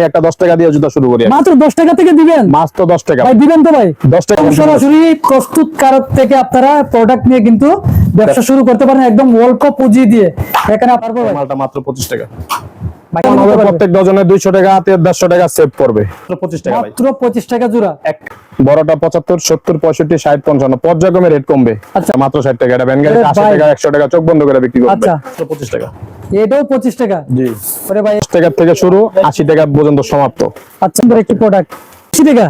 আমি একটা দশ টাকা দিয়ে জুতা শুরু করি মাত্র দশ টাকা থেকে দিবেন? মাত্র তো দশ টাকা। ভাই দিবেন তো ভাই। দশ টাকা সরাসরি প্রস্তুত প্রস্তুতকারক থেকে আপনারা প্রোডাক্ট নিয়ে কিন্তু ব্যবসা শুরু করতে পারেন একদম অল্প পুঁজি দিয়ে। এখানে আপনার মালটা মাত্র পঁচিশ টাকা। প্রত্যেক ডজনে টাকা টাকা সেভ করবে। টাকা মাত্র টাকা জোড়া। এক বড়টা পর্যায়ক্রমে রেট কমবে। আচ্ছা। মাত্র ষাট টাকা এটা। টাকা একশো টাকা চোখ বন্ধ করে বিক্রি করবে। আচ্ছা। টাকা। এটাও পঁচিশ টাকা? জি। ওরে ভাই। টাকা থেকে শুরু আশি টাকা পর্যন্ত সমাপ্ত। আচ্ছা একটি প্রোডাক্ট আশি টাকা?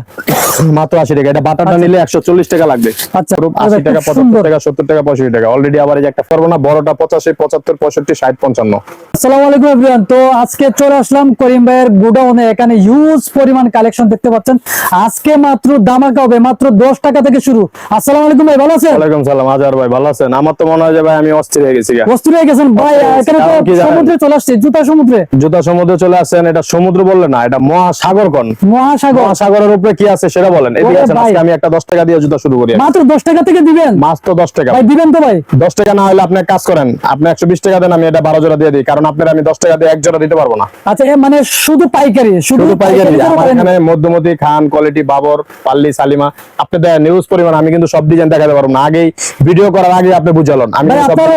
মাত্র আশি টাকা। এটা বাটারটা নিলে একশো চল্লিশ টাকা লাগবে। আচ্ছা আশি টাকা পঁচাত্তর টাকা সত্তর টাকা পঁয়ষট্টি টাকা। অলরেডি আবার একটা করব না বড়টা পঁচাশি পঁচাত্তর পঁয়ষট্টি ষাট পঞ্চান্ন। আসসালামু আলাইকুম এভরিওয়ান তো আজকে চলে আসলাম করিম ভাইয়ের গোডাউনে। এখানে হিউজ পরিমাণ কালেকশন দেখতে পাচ্ছেন। আজকে মাত্র দামাকা হবে মাত্র দশ টাকা থেকে শুরু। আসসালামু আলাইকুম ভাই ভালো আছেন? ওয়ালাইকুম সালাম আজহার ভাই ভালো আছেন? আমার তো মনে হয় যে ভাই আমি অস্থির হয়ে গেছি। বস্তু হয়ে গেছেন? ভাই এখানে তো? সমুদ্রে চলে আসছে জুতা সমুদ্রে। জুতা সমুদ্রে চলে আসছেন এটা সমুদ্র বললে না এটা মহাসাগর। কন মহাসাগর মহাসাগরের উপরে কি আছে সেটা বলেন। এদিকে ওরে আছেন, আজকে আমি একটা দশ টাকা দিয়ে জুতা শুরু করি মাত্র দশ টাকা থেকে দিবেন? তো দশ টাকা। ভাই দিবেন তো ভাই। দশ টাকা না হলে আপনি এক কাজ করেন আপনি একশো বিশ টাকা দেন আমি এটা বারো জোড়া দিয়ে দিই কারণ আপনার আমি দশ টাকা দিয়ে এক জোড়া দিতে পারব না। আচ্ছা মানে শুধু পাইকারি শুধু পাইকারি। আমার এখানে মধ্যমতি খান কোয়ালিটি বাবর পাল্লি সালিমা আপনি দেয় নিউজ পরিমাণ আমি কিন্তু সব ডিজাইন দেখাতে পারব না। আগেই ভিডিও করার আগে আপনি বুঝালেন। আমি আপনার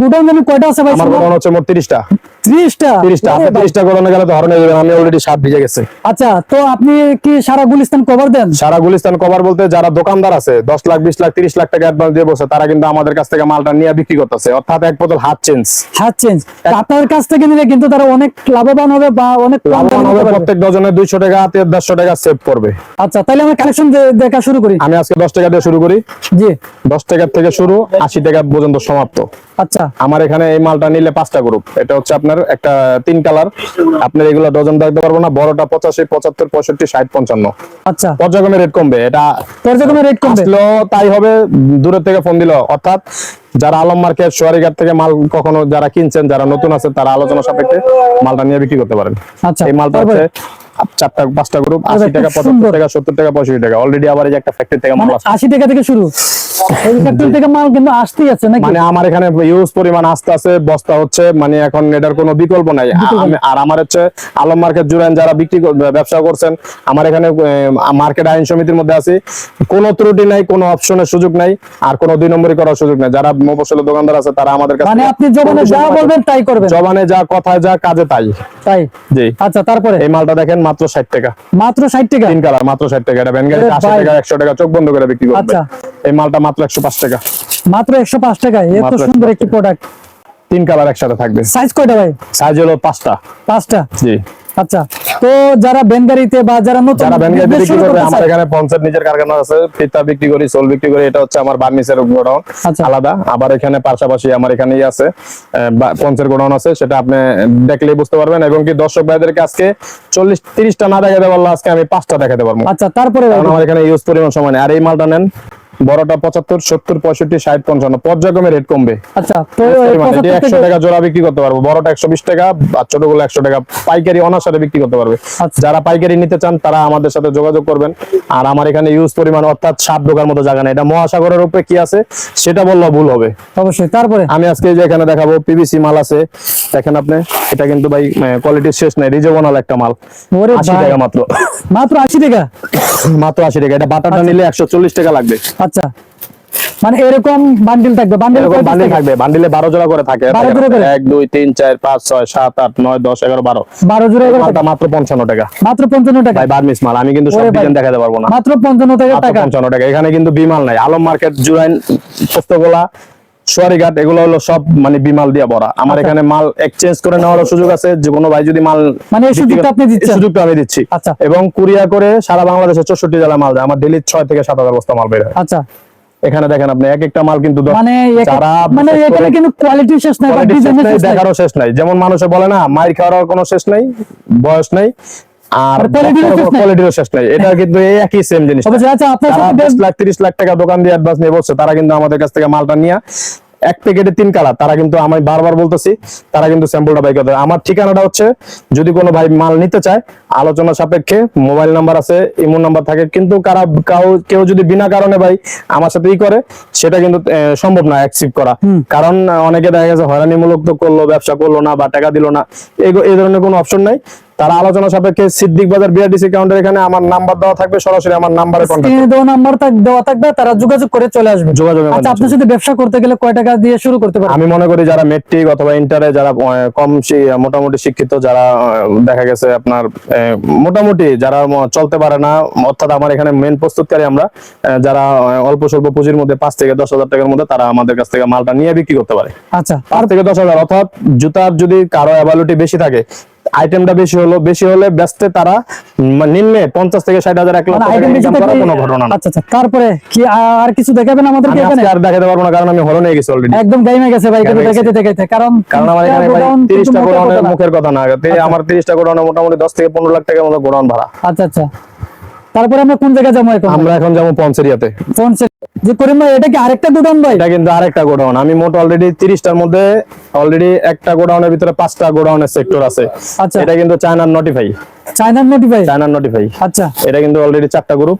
গোডাউন কয়টা আছে ভাই আমার গোডাউন হচ্ছে মোট তিরিশটা। ত্রিশটা? তিরিশটা আপনি তিরিশটা গোডাউনে গেলে তো হরণে যাবেন আমি অলরেডি সাত ভিজে গেছে। আচ্ছা তো আপনি কি সারা গুলিস্তান কভার দেন? সারা গুলিস্তান কভার বলতে যারা দোকানদার আছে দশ লাখ বিশ লাখ তিরিশ লাখ টাকা অ্যাডভান্স দিয়ে বসে তারা কিন্তু আমাদের কাছ থেকে মালটা নিয়ে বিক্রি করতেছে। অর্থাৎ এক বোতল হাত চেঞ্জ হাত চেঞ্জ আপনার কাছ থেকে নিলে কিন্তু তারা অনেক লাভবান হবে বা অনেক লাভবান হবে প্রত্যেক ডজনে দুইশো টাকা দেড়শো টাকা সেভ করবে। আচ্ছা তাহলে আমরা কালেকশন দেখা শুরু করি। আমি আজকে দশ টাকা দিয়ে শুরু করি। জি। দশ টাকা থেকে শুরু আশি টাকা পর্যন্ত সমাপ্ত। আচ্ছা। আমার এখানে এই মালটা নিলে পাঁচটা গ্রুপ এটা হচ্ছে আপনার একটা তিন কালার। আপনার এগুলো ডজন দেখতে পারব না বড়টা পঁচাশি পঁচাত্তর পঁয়ষট্টি ষাট পঞ্চান্ন। আচ্ছা। পর্যায়ক্রমে রেট কমবে এটা পর্যায়ক্রমে রেট কমবে? তাই হবে দূরের থেকে ফোন দিল। অর্থাৎ যারা আলম মার্কেট সোয়ারিঘাট থেকে মাল কখনো যারা কিনছেন যারা নতুন আছে তারা আলোচনা সাপেক্ষে মালটা নিয়ে বিক্রি করতে পারেন। আচ্ছা এই মালটা হচ্ছে চারটা পাঁচটা গ্রুপ আশি টাকা পঁচাত্তর টাকা সত্তর টাকা পঁয়ষট্টি টাকা। অলরেডি আবার একটা ফ্যাক্টরি থেকে মাল মানে আশি টাকা থেকে শুরু। ফ্যাক্টরি থেকে মাল কিন্তু আসতেই আছে নাকি? মানে আমার এখানে ইউজ পরিমাণ আস্তে আস্তে বস্তা হচ্ছে মানে এখন এটার কোনো বিকল্প নাই। আর আমার হচ্ছে আলম মার্কেট জুড়েন যারা বিক্রি ব্যবসা করছেন আমার এখানে মার্কেট আইন সমিতির মধ্যে আছি। কোনো ত্রুটি নাই কোনো অপশনের সুযোগ নাই আর কোনো দুই নম্বরই করার সুযোগ নাই। যারা মফসলের দোকানদার আছে তারা আমাদের কাছে মানে আপনি জবানে যা বলবেন তাই করবেন। জবানে যা কথায় যা কাজে তাই। তাই? জি। আচ্ছা তারপরে? এই মালটা দেখেন মাত্র ষাট টাকা। মাত্র ষাট টাকা? তিন কালার মাত্র ষাট টাকা। এটা ব্যাঙ্গালি গাড়িতে আশি টাকা একশো টাকা চোখ বন্ধ করে বিক্রি করবে। আচ্ছা। এই মালটা মাত্র একশো পাঁচ টাকা। মাত্র একশো পাঁচ টাকা? এত সুন্দর একটি প্রোডাক্ট তিন কালার একসাথে থাকবে। সাইজ কয়টা ভাই? সাইজ হলো পাঁচটা। পাঁচটা? জি। আচ্ছা। তো যারা বেনগাড়িতে বা যারা নতুন যারা ব্যাংকে বিক্রি করবে আমার এখানে পঞ্চায়েত নিজের কারখানা আছে ফিতা বিক্রি করি সোল বিক্রি করি এটা হচ্ছে আমার বার্নিসের গোডাউন আচ্ছা। আলাদা। আবার এখানে পাশাপাশি আমার এখানেই আছে পঞ্চের গোডাউন আছে সেটা আপনি দেখলেই বুঝতে পারবেন। এবং কি দর্শক ভাইদেরকে আজকে চল্লিশ তিরিশটা না দেখাতে পারলে আজকে আমি পাঁচটা দেখাতে পারব। আচ্ছা তারপরে আমার এখানে ইউজ পরিমাণ সময় নেই। আর এই মালটা নেন বড়টা পঁচাত্তর সত্তর পঁয়ষট্টি ষাট পঞ্চান্ন। পর্যায়ক্রমে রেট কমবে। আচ্ছা তো এই পরিমাণ। এটি 75 একশো টাকা জোড়া বিক্রি করতে পারব। বড়টা একশো বিশ টাকা আর ছোটগুলো একশো টাকা। পাইকারি অনার বিক্রি করতে পারবে। আচ্ছা। যারা পাইকারি নিতে চান তারা আমাদের সাথে যোগাযোগ করবেন। আর আমার এখানে ইউজ পরিমাণ অর্থাৎ সাত ঢোকার মতো জায়গা নেই। এটা মহাসাগরের উপরে কি আছে সেটা বললেও ভুল হবে। অবশ্যই তারপরে? আমি আজকে যে এখানে দেখাবো পিভিসি মাল আছে। দেখেন আপনি এটা কিন্তু ভাই কোয়ালিটির শেষ নাই রিজেবনাল একটা মাল। আশি টাকা মাত্র। মাত্র আশি টাকা? মাত্র আশি টাকা। এটা বাটারটা নিলে একশো চল্লিশ টাকা লাগবে। আচ্ছা। মানে এরকম বান্ডিল থাকবে বান্ডিল বান্ডিল থাকবে বান্ডিলে বারো জোড়া করে থাকে। 12 জোড়া করে? এক দুই তিন চার পাঁচ ছয় সাত আট নয় দশ এগারো বারো। বারো জোড়া করে মালটা মাত্র পঞ্চান্ন টাকা। মাত্র পঞ্চান্ন টাকা? ভাই বার্মিস মাল আমি কিন্তু সব ডিজাইন দেখাতে পারব না। মাত্র পঞ্চান্ন টাকা টাকা। পঞ্চান্ন টাকা। এখানে কিন্তু বিমাল নাই। আলম মার্কেট জুরাইন পোস্তগোলা সোয়ারিঘাট এগুলো হলো সব মানে বিমাল দিয়ে ভরা। আমার আচ্ছা। এখানে মাল এক্সচেঞ্জ করে নেওয়ার সুযোগ আছে যে কোনো ভাই যদি মাল মানে এই সুযোগটা আপনি দিচ্ছেন? সুযোগটা আমি দিচ্ছি। আচ্ছা। এবং কুরিয়া করে সারা বাংলাদেশে চৌষট্টি জেলা মাল যায়। আমার ডেলি ছয় থেকে সাত হাজার বস্তা মাল বের হয়। আচ্ছা। এখানে দেখেন আপনি এক একটা মাল কিন্তু মানে মানে এখানে কিন্তু কোয়ালিটি শেষ নাই বা ডিজাইন শেষ নাই দেখারও শেষ নাই। যেমন মানুষে বলে না মাইর খাওয়ার কোনো শেষ নাই বয়স নাই। আর শেষ নাই। এটা কিন্তু এই একই সেম জিনিস। আচ্ছা আপনার সাথে বিশ বেশ- লাখ তিরিশ লাখ টাকা দোকান দিয়ে অ্যাডভান্স নিয়ে বসছে তারা কিন্তু আমাদের কাছ থেকে মালটা নিয়ে এক প্যাকেটে তিন কালার তারা কিন্তু আমি বারবার বলতেছি তারা কিন্তু স্যাম্পলটা বাই করতে হবে। আমার ঠিকানাটা হচ্ছে যদি কোনো ভাই মাল নিতে চায় আলোচনা সাপেক্ষে মোবাইল নাম্বার আছে ইমো নাম্বার থাকে কিন্তু কারা কাউ কেউ যদি বিনা কারণে ভাই আমার সাথে ই করে সেটা কিন্তু সম্ভব না অ্যাকসেপ্ট করা। কারণ অনেকে দেখা গেছে হয়রানিমূলক তো করল ব্যবসা করল না বা টাকা দিলো না। এই ধরনের কোনো অপশন নাই। তারা আলোচনা সাপেক্ষে সিদ্দিক বাজার বিআরডিসি কাউন্টার এখানে আমার নাম্বার দেওয়া থাকবে সরাসরি আমার নাম্বারে কন্ট্যাক্ট দেওয়া নাম্বার দেওয়া থাকবে তারা যোগাযোগ করে চলে আসবে। যোগাযোগের আচ্ছা আপনার সাথে ব্যবসা করতে গেলে কয় টাকা দিয়ে শুরু করতে পারবেন? আমি মনে করি যারা মেট্রিক অথবা ইন্টারে যারা কম মোটামুটি শিক্ষিত যারা দেখা গেছে আপনার মোটামুটি যারা চলতে পারে না অর্থাৎ আমার এখানে মেন প্রস্তুতকারী আমরা যারা অল্প স্বল্প পুঁজির মধ্যে পাঁচ থেকে দশ হাজার টাকার মধ্যে তারা আমাদের কাছ থেকে মালটা নিয়ে বিক্রি করতে পারে। আচ্ছা পাঁচ থেকে দশ হাজার অর্থাৎ জুতার যদি কারও অ্যাভালিটি বেশি থাকে আইটেমটা বেশি হলো বেশি হলে ব্যস্তে তারা নিম্নে পঞ্চাশ থেকে ষাট হাজার এক লক্ষ মানে কোনো ঘটনা না। আচ্ছা আচ্ছা তারপরে কি আর কিছু দেখাবেন আমাদেরকে এখানে? আর দেখাতে পারব না কারণ আমি হলো নিয়ে গেছি অলরেডি একদম গাইমে গেছে ভাই কিন্তু দেখাতে দেখাতে কারণ কারণ আমার এখানে ভাই গোডাউন কিন্তু তিরিশটা মোটা গোডাউনের মুখের কথা না তে আমার তিরিশটা গোডাউনে মোটামুটি দশ থেকে পনেরো লাখ টাকার মতো গোডাউন ভাড়া। আচ্ছা আচ্ছা। তারপরে আমরা কোন জায়গায় যাব এখন? আমরা এখন যাব পঞ্চেরিয়াতে যে করিম ভাই এটা কি আরেকটা গোডাউন ভাই? এটা কিন্তু আরেকটা গোডাউন। আমি মোট অলরেডি তিরিশটার মধ্যে অলরেডি একটা গোডাউনের ভিতরে পাঁচটা গোডাউনের সেক্টর আছে। আচ্ছা। এটা কিন্তু চায়নার নোটিফাই চায়নার নোটিফাই চায়নার নোটিফাই আচ্ছা। এটা কিন্তু অলরেডি চারটা গ্রুপ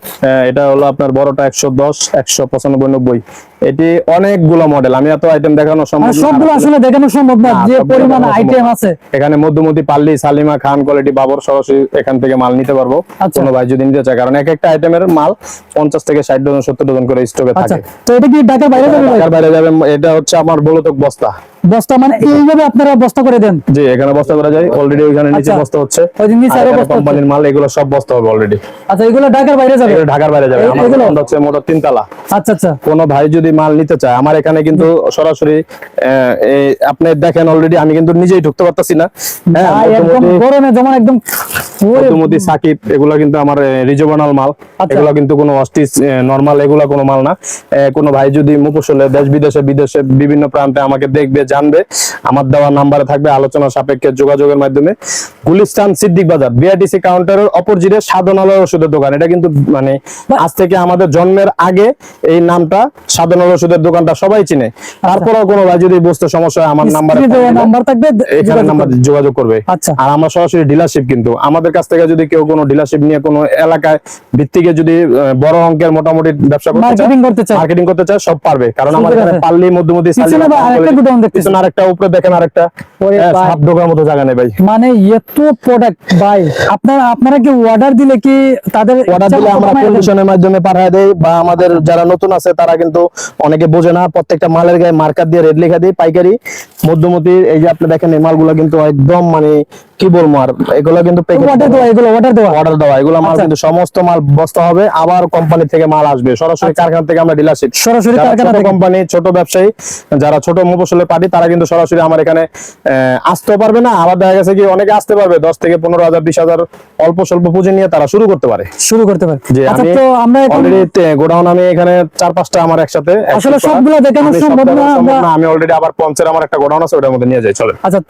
এটা হলো আপনার বড়টা একশো দশ একশো পঁচানব্বই নব্বই। এটি অনেকগুলো মডেল আমি এত আইটেম দেখানো সম্ভব মানে না। সবগুলো আসলে দেখানো সম্ভব না যে পরিমাণ আইটেম আছে। এখানে মধ্যমতি পাল্লি সালিমা খান কোয়ালিটি বাবর সরাসরি এখান থেকে মাল নিতে পারব। আচ্ছা। কোনো ভাই যদি নিতে চায় কারণ এক একটা আইটেমের মাল পঞ্চাশ থেকে ষাট ডজন সত্তর ডজন করে স্টকে আচ্ছা। থাকে। তো এটা কি ঢাকার বাইরে যাবে ঢাকার বাইরে যাবে এটা হচ্ছে আমার বলতো বস্তা। বস্তা মানে এইভাবে আপনারা বস্তা করে দেন? জি এখানে বস্তা করা যায়। অলরেডি ওইখানে নিচে আচ্ছা। বস্তা হচ্ছে। ওই নিচে আরও বস্তা কোম্পানির মাল এগুলো সব বস্তা হবে অলরেডি আচ্ছা এগুলো ঢাকার বাইরে যাবে? এগুলো ঢাকার বাইরে যাবে। এগুলো? দোকানটা হচ্ছে মোটর তিনতলা। আচ্ছা আচ্ছা। কোনো ভাই যদি মাল নিতে চায় আমার এখানে কিন্তু সরাসরি এই আপনি দেখেন অলরেডি আমি কিন্তু নিজেই ঢুকতে পারতাছি না। হ্যাঁ একদম গরমে যেমন একদম মধ্যমতি সাকিব এগুলো কিন্তু আমার রিজনাল মাল। আচ্ছা। এগুলো কিন্তু কোনো অস্টিস নরমাল এগুলো কোনো মাল না। কোনো ভাই যদি মুখোশলে দেশ বিদেশে বিদেশে বিভিন্ন প্রান্তে আমাকে দেখবে জানবে। আমার দেওয়া নাম্বারে থাকবে আলোচনা সাপেক্ষে যোগাযোগের মাধ্যমে। গুলিস্তান সিদ্দিক বাজার বিআরটিসি কাউন্টারের অপোজিটে সাধনালয় ওষুধের দোকান। এটা কিন্তু মানে আজ থেকে আমাদের জন্মের আগে এই নামটা সাধনালয় ওষুধের দোকানটা সবাই চিনে। তারপরেও কোনো ভাই যদি বুঝতে সমস্যা হয় আমার নাম্বারে নাম্বার থাকবে এখানে নাম্বার যোগাযোগ করবে। আচ্ছা। আর আমরা সরাসরি ডিলারশিপ কিন্তু আমাদের কাছ থেকে যদি কেউ কোনো ডিলারশিপ নিয়ে কোনো এলাকায় ভিত্তিকে যদি বড় অঙ্কের মোটামুটি ব্যবসা করতে চায় মার্কেটিং করতে চায়। মার্কেটিং করতে চায় সব পারবে। কারণ আমাদের এখানে। পাল্লি মধ্যমতি পিছনে আরেকটা উপরে দেখেন আরেকটা। হ্যাঁ। সাত ঢোকার মতো জায়গা নেই ভাই। মানে এত প্রোডাক্ট ভাই আপনারা আপনারা কি অর্ডার দিলে কি তাদের অর্ডার দিলে আমরা কন্ডিশনের মাধ্যমে পাঠায় দেই বা আমাদের যারা নতুন আছে তারা কিন্তু অনেকে বোঝে না প্রত্যেকটা মালের গায়ে মার্কার দিয়ে রেড লেখা দিই পাইকারি। মধ্যমতি এই যে আপনি দেখেন এই মালগুলো কিন্তু একদম মানে কি বলব আর এগুলো কিন্তু অর্ডার দেওয়া। এগুলো অর্ডার দেওয়া। অর্ডার দেওয়া এগুলো মাল আচ্ছা। কিন্তু সমস্ত মাল বস্তা হবে আবার কোম্পানি থেকে মাল আসবে। সরাসরি কারখানা থেকে আমরা ডিলারশিপ সরাসরি কারখানা থেকে। কোম্পানি ছোট ব্যবসায়ী যারা ছোট মফসলের পার্টি তারা কিন্তু সরাসরি আমার এখানে আসতেও পারবে না। আবার দেখা গেছে কি অনেকে আসতে পারবে দশ থেকে পনেরো হাজার বিশ হাজার অল্প স্বল্প পুঁজি নিয়ে তারা শুরু করতে পারে। শুরু করতে পারে। যে আচ্ছা আমি আমরা অলরেডি গোডাউন আমি এখানে চার পাঁচটা আমার একসাথে আসলে সবগুলো। দেখানো আমি সম্ভব না আমি অলরেডি আবার পঞ্চের আমার একটা গোডাউন আছে ওটার মধ্যে নিয়ে যাই চলে আচ্ছা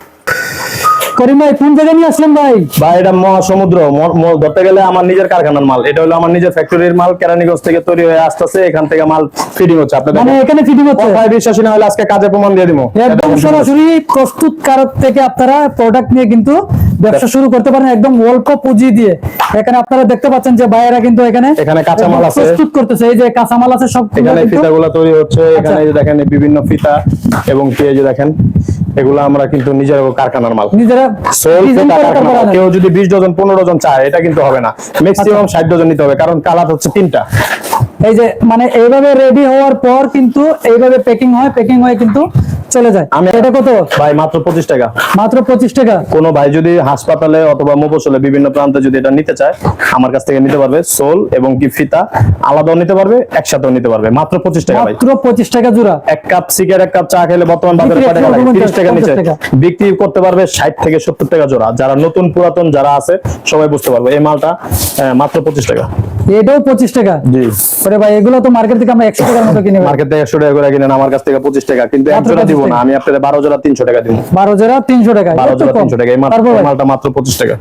করিম ভাই কোন জায়গায় নিয়ে আসলেন ভাই? বা এটা মহাসমুদ্র। ধরতে গেলে আমার নিজের কারখানার মাল। এটা হলো আমার নিজের ফ্যাক্টরির মাল কেরানীগঞ্জ থেকে তৈরি হয়ে আসতেছে এখান থেকে মাল ফিটিং হচ্ছে। আপনি মানে এখানে ফিটিং হচ্ছে? বিশ্বাসী না হলে আজকে কাজে প্রমাণ দিয়ে দিব। একদম সরাসরি প্রস্তুতকারক থেকে আপনারা প্রোডাক্ট নিয়ে কিন্তু ব্যবসা শুরু করতে পারেন একদম অল্প পুঁজি দিয়ে। এখানে আপনারা দেখতে পাচ্ছেন যে বাইরেরা কিন্তু এখানে এখানে কাঁচামাল আছে। প্রস্তুত করতেছে। এই যে কাঁচামাল আছে সব এখানে ফিতাগুলো তৈরি হচ্ছে। এখানে আচ্ছা। যে দেখেন বিভিন্ন ফিতা এবং কি এই যে দেখেন। এগুলো আমরা কিন্তু নিজের কারখানার মাল। নিজেরা কেউ যদি বিশ ডজন পনেরো ডজন চায় এটা কিন্তু হবে না। ম্যাক্সিমাম আচ্ছা। ষাট ডজন নিতে হবে কারণ কালার হচ্ছে তিনটা। এই যে মানে এইভাবে রেডি হওয়ার পর কিন্তু এইভাবে প্যাকিং হয় প্যাকিং হয়ে কিন্তু চলে যায়। আমি এটা কত? ভাই মাত্র পঁচিশ টাকা। মাত্র পঁচিশ টাকা। কোনো ভাই যদি হাসপাতালে অথবা মফসলে বিভিন্ন প্রান্তে যদি এটা নিতে চায় আমার কাছ থেকে নিতে পারবে সোল এবং কি ফিতা। আলাদাও নিতে পারবে একসাথেও নিতে পারবে। মাত্র পঁচিশ টাকা ভাই। মাত্র পঁচিশ টাকা জোড়া। এক কাপ সিগারেট এক কাপ চা খেলে বর্তমান বাজারে বিক্রি টাকা টাকা নিচে। বিক্রি করতে পারবে ষাট থেকে সত্তর টাকা জোড়া। যারা নতুন পুরাতন যারা আছে সবাই বুঝতে পারবে। এই মালটা মাত্র পঁচিশ টাকা। এটাও পঁচিশ টাকা? জি। ভাই এগুলো তো মার্কেট থেকে আমরা একশো টাকার মতো কিনে মার্কেট থেকে একশো টাকা করে কিনেন আমার কাছ থেকে পঁচিশ টাকা। কিন্তু এক মাত্র জোড়া দিব 25 না আমি আপনাদের বারো জোড়া তিনশো টাকা দিব। বারো জোড়া তিনশো টাকা বারো জোড়া। তিনশো টাকা এই মালটা মাত্র পঁচিশ টাকা।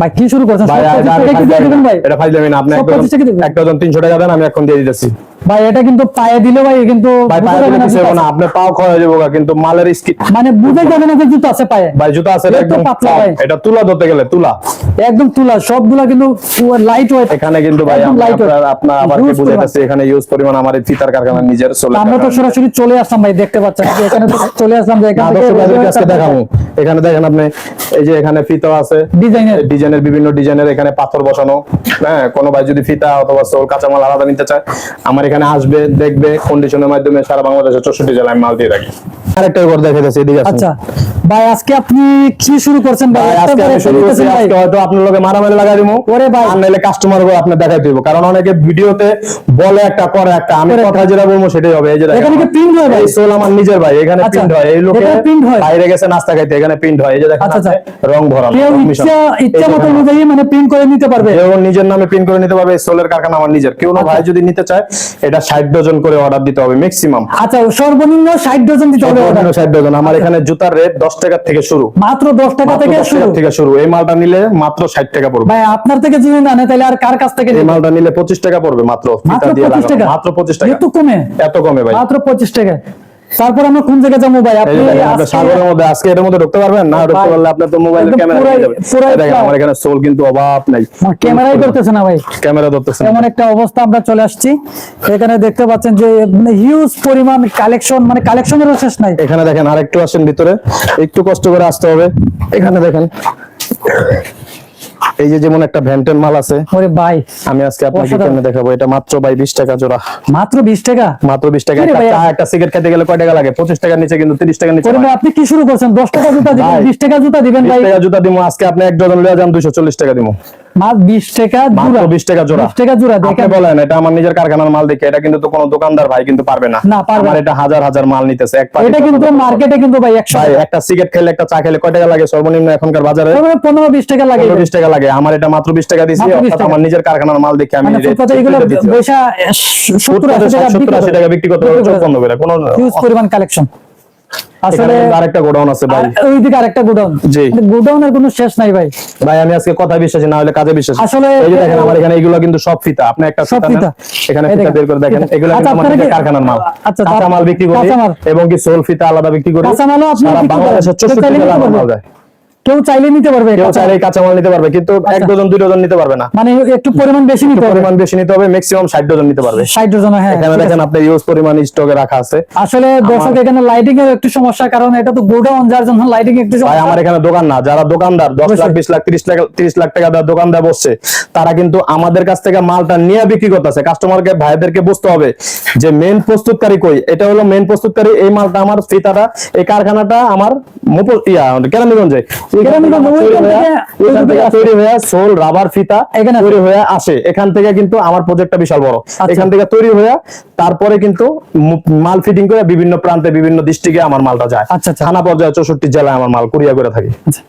ভাই কি শুরু করছেন? ভাই এটা 25 আমি টাকা কি দিয়ে ফাইল ভাই? এটা ফাইল দেবেন আপনি সব এক ডজন 25 টাকা দিবেন? এক ডজন তিনশো টাকা দেন আমি এখন দিয়ে দিতেছি। ভাই এটা কিন্তু পায়ে দিলে ভাই কিন্তু ভাই পায়ে দিলে কিছু না আপনি পাও ক্ষয় হয়ে যাব কিন্তু মালের স্কিন মানে বুঝে যাবে না যে জুতো আছে পায়ে। ভাই জুতা আছে একদম পাতলা ভাই। এটা তুলা ধরতে গেলে তুলা। একদম তুলা সবগুলা কিন্তু লাইট ওয়েট এখানে কিন্তু ভাই। আপনার আপনার আবার বুঝাইতেছি এখানে ইউজ পরিমাণ আমার এই ফিতার কারখানা নিজের সোলে আমরা তো সরাসরি চলে আসলাম ভাই দেখতে পাচ্ছেন। এখানে তো চলে আসলাম যে এখান দেখাবো। এখানে দেখেন আপনি এই যে এখানে ফিতা আছে। ডিজাইনের ডিজাইনের বিভিন্ন ডিজাইনের এখানে পাথর বসানো। হ্যাঁ কোনো ভাই যদি ফিতা অথবা সোল কাঁচামাল আলাদা নিতে চায় আমার এখানে আসবে দেখবে কন্ডিশনের মাধ্যমে সারা বাংলাদেশের চৌষট্টি জেলায় মাল দিয়ে থাকি। আরেকটা দেখে এদিকে আচ্ছা। ভাই আজকে আপনি কি শুরু করছেন ভাই? আজকে আমি শুরু করছি। আজকে হয়তো আপনার লগে মারামারি লাগাই দিব ওরে ভাই। আর নাইলে কাস্টমার আপনি দেখাই দিব। কারণ অনেকে ভিডিওতে বলে একটা করে একটা। আমি কথা যেটা বলব সেটাই হবে। এই যে এখানে কি হয় ভাই? সোল আমার নিজের ভাই। এখানে আচ্ছা, প্রিন্ট হয়। এই লোকে হয়? বাইরে গেছে নাস্তা খাইতে। এখানে প্রিন্ট হয়। এই যে দেখেন আচ্ছা, আচ্ছা। রং ভরানো। ইচ্ছা ইচ্ছা মতো অনুযায়ী মানে প্রিন্ট করে নিতে পারবে। কেউ নিজের নামে প্রিন্ট করে নিতে পারবে। সোলের কারখানা আমার নিজের। কেউ না ভাই যদি নিতে চায় এটা ষাট ডজন করে অর্ডার দিতে হবে ম্যাক্সিমাম আচ্ছা সর্বনিম্ন ষাট ডজন দিতে হবে order। ষাট ডজন আমার এখানে জুতার রেট দশ টাকা থেকে শুরু। মাত্র দশ টাকা থেকে 10 শুরু? টাকা থেকে শুরু। এই মালটা নিলে মাত্র ষাট টাকা পড়বে। ভাই আপনার থেকে যদি না নেয় তাহলে আর কার কাছ থেকে এই মালটা নিলে পঁচিশ টাকা পড়বে মাত্র। মাত্র পঁচিশ টাকা? মাত্র পঁচিশ টাকা। এত কমে? এত কমে ভাই। মাত্র পঁচিশ টাকা তারপর আমরা কোন জায়গায় যাব ভাই? আপনি সাগরের মধ্যে আজকে এর মধ্যে ঢুকতে পারবেন? না ঢুকতে পারলে আপনার তো মোবাইলের ক্যামেরা দেখেন আমার এখানে সোল কিন্তু অভাব নাই। ক্যামেরাই করতেছে না ভাই। ক্যামেরা ধরতেছে এমন একটা অবস্থা আমরা চলে আসছি। এখানে দেখতে পাচ্ছেন যে হিউজ পরিমাণ কালেকশন মানে কালেকশনেরও শেষ নাই। এখানে দেখেন আরেকটু আসেন ভিতরে। একটু কষ্ট করে আসতে হবে। এখানে দেখেন। এই যে যেমন একটা ভ্যান্টেন মাল আছে ওরে ভাই আমি আজকে আপনাকে কেমনে দেখাবো? এটা মাত্র ভাই 20 টাকা জোড়া। মাত্র বিশ টাকা? মাত্র বিশ টাকা। একটা চা একটা সিগারেট খেতে গেলে কয় টাকা লাগে? পঁচিশ টাকার নিচে কিন্তু তিরিশ টাকার নিচে আরে ভাই আপনি কি শুরু করছেন? দশ টাকা জুতা দিবেন ভাই। বিশ টাকা জুতা দিবেন ভাই। 20 টাকা জুতা দিমু। আজকে আপনি এক ডজন লয়ে যান দুইশো চল্লিশ টাকা দিব মাত্র বিশ টাকা জোড়া। 20 টাকা জোড়া। বিশ টাকা জোড়া দেখেন। বলেন এটা আমার নিজের কারখানার মাল দেখে এটা কিন্তু কোনো দোকানদার ভাই কিন্তু পারবে না। না, আমার এটা হাজার হাজার মাল নিতেছে এক এটা কিন্তু মার্কেটে কিন্তু ভাই একশো ভাই একটা সিগারেট খেলে একটা চা খেলে কয় টাকা লাগে? সর্বনিম্ন এখনকার বাজারে? পনেরো বিশ টাকা লাগে। পনেরো বিশ টাকা লাগে। আমার এটা মাত্র বিশ টাকা দিছি অর্থাৎ আমার নিজের কারখানার মাল দেখে আমি মানে এগুলো পয়সা টাকা বিক্রি করতে কোনো হিউজ পরিমাণ কালেকশন আসলে আরেকটা গোডাউন আছে ভাই। ওইদিকে আরেকটা গোডাউন। জি। গোডাউনের কোনো শেষ নাই ভাই। ভাই আমি আজকে কথা বিশ্বাসী না হলে কাজে বিশ্বাসী। আসলে- এই যে দেখেন আমার এখানে এগুলো কিন্তু সব ফিতা। আপনি একটা সব ফিতা এখানে ফিতা দেখেন, বের করে দেখেন এগুলো আচ্ছা, কিন্তু নিজের কি- কারখানার মাল। আচ্ছা, কাঁচা মাল বিক্রি করি এবং কি সোল ফিতা আলাদা বিক্রি করি। কাঁচা মালও আপনি বাংলাদেশের 64 চাইলে জেলায় নিতে আমার মাল যায়। কেউ চাইলে নিতে পারবে কেউ চাইলে কাঁচা মাল নিতে পারবে কিন্তু এক আচ্ছা। ডজন দুই ডজন নিতে পারবে না। মানে একটু পরিমাণ বেশি নিতে হবে পরিমাণ বেশি নিতে হবে ম্যাক্সিমাম ষাট ডজন নিতে পারবে। ষাট জন হ্যাঁ। এখানে দেখেন। আপনার ইউজ পরিমাণ স্টকে রাখা আছে। আসলে দর্শক এখানে লাইটিং এর একটু সমস্যা কারণ এটা তো গোডাউন যার জন্য লাইটিং একটু ভাই আমার এখানে দোকান না। যারা দোকানদার দশ লাখ অবশ্যই। বিশ লাখ তিরিশ লাখ তিরিশ লাখ টাকা দেওয়ার দোকানদার বসছে তারা কিন্তু আমাদের কাছ থেকে মালটা নিয়ে বিক্রি করতেছে। কাস্টমারকে ভাইদেরকে বুঝতে হবে যে মেন প্রস্তুতকারী কই? এটা হলো মেন প্রস্তুতকারী এই মালটা আমার ফিতাটা এই কারখানাটা আমার মুপ- ইয়া কেরানীগঞ্জে। তৈরি হয়ে সোল রাবার ফিতা এখানে তৈরি হয়ে আসে এখান থেকে কিন্তু আমার প্রজেক্টটা বিশাল বড় আচ্ছা। এখান থেকে তৈরি হয়ে তারপরে কিন্তু মাল ফিটিং করে বিভিন্ন প্রান্তে বিভিন্ন ডিস্ট্রিক্টে আমার মালটা যায় আচ্ছা, আচ্ছা। থানা পর্যায়ে চৌষট্টি জেলায় আমার মাল কুরিয়া করে থাকি আচ্ছা।